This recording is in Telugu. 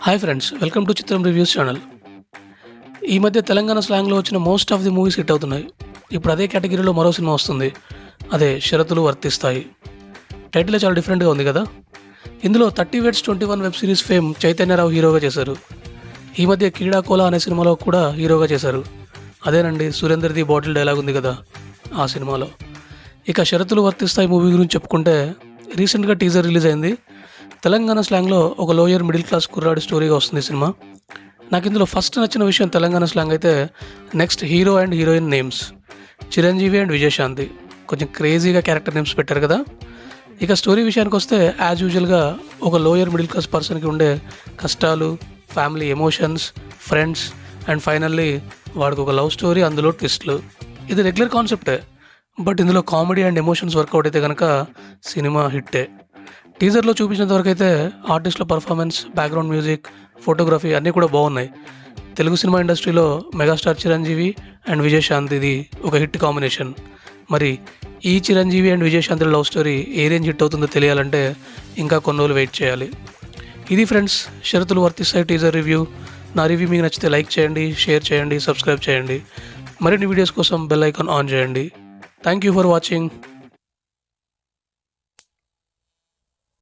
Hi friends welcome to Chitram reviews channel ఈ మధ్య తెలంగాణ స్లాంగ్లో వచ్చిన most of the movies hit అవుతున్నాయి. ఇప్పుడు అదే కేటగిరీలో మరో సినిమా వస్తుంది. అదే షరతులు వర్తిస్తాయి. టైటిల్ చాలా డిఫరెంట్గా ఉంది కదా? ఇందులో thirty weds twenty one web series fame Chaitanya Rao హీరోగా చేశారు. ఈ మధ్య కీడాకోలా అనే సినిమాలో కూడా హీరోగా చేశారు. అదేనండి సురేందర్ది బాటిల్ డైలాగ్ ఉంది కదా ఆ సినిమాలో. ఇక షరతులు వర్తిస్తాయి మూవీ గురించి చెప్పుకుంటే రీసెంట్గా టీజర్ రిలీజ్ అయింది. తెలంగాణ స్లాంగ్లో ఒక లోయర్ మిడిల్ క్లాస్ కుర్రాడి స్టోరీగా వస్తుంది సినిమా. నాకు ఇందులో ఫస్ట్ నచ్చిన విషయం తెలంగాణ స్లాంగ్ అయితే next hero and heroine names Chiranjeevi and Vijayashanti. కొంచెం క్రేజీగా క్యారెక్టర్ నేమ్స్ పెట్టారు కదా. ఇక స్టోరీ విషయానికి వస్తే యాజ్ యూజువల్గా ఒక లోయర్ మిడిల్ క్లాస్ పర్సన్కి ఉండే కష్టాలు family emotions friends and finally వాడికి ఒక లవ్ స్టోరీ అందులో ట్విస్ట్లు ఇది రెగ్యులర్ కాన్సెప్టే బట్ ఇందులో కామెడీ అండ్ ఎమోషన్స్ వర్కౌట్ అయితే కనుక సినిమా హిట్టే. టీజర్లో చూపించినంత వరకు అయితే ఆర్టిస్టుల పర్ఫార్మెన్స్ బ్యాక్గ్రౌండ్ మ్యూజిక్ ఫోటోగ్రఫీ అన్నీ కూడా బాగున్నాయి. తెలుగు సినిమా ఇండస్ట్రీలో మెగాస్టార్ చిరంజీవి అండ్ విజయశాంతిది ఒక హిట్ కాంబినేషన్. మరి ఈ Chiranjeevi and Vijayashanti love story A range hit అవుతుందో తెలియాలంటే ఇంకా కొన్ని రోజులు వెయిట్ చేయాలి. ఇది ఫ్రెండ్స్ షరతులు వర్తిస్తాయి టీజర్ రివ్యూ. నా రివ్యూ మీకు నచ్చితే లైక్ చేయండి షేర్ చేయండి సబ్స్క్రైబ్ చేయండి. మరిన్ని వీడియోస్ కోసం బెల్ ఐకాన్ ఆన్ చేయండి. Thank you for watching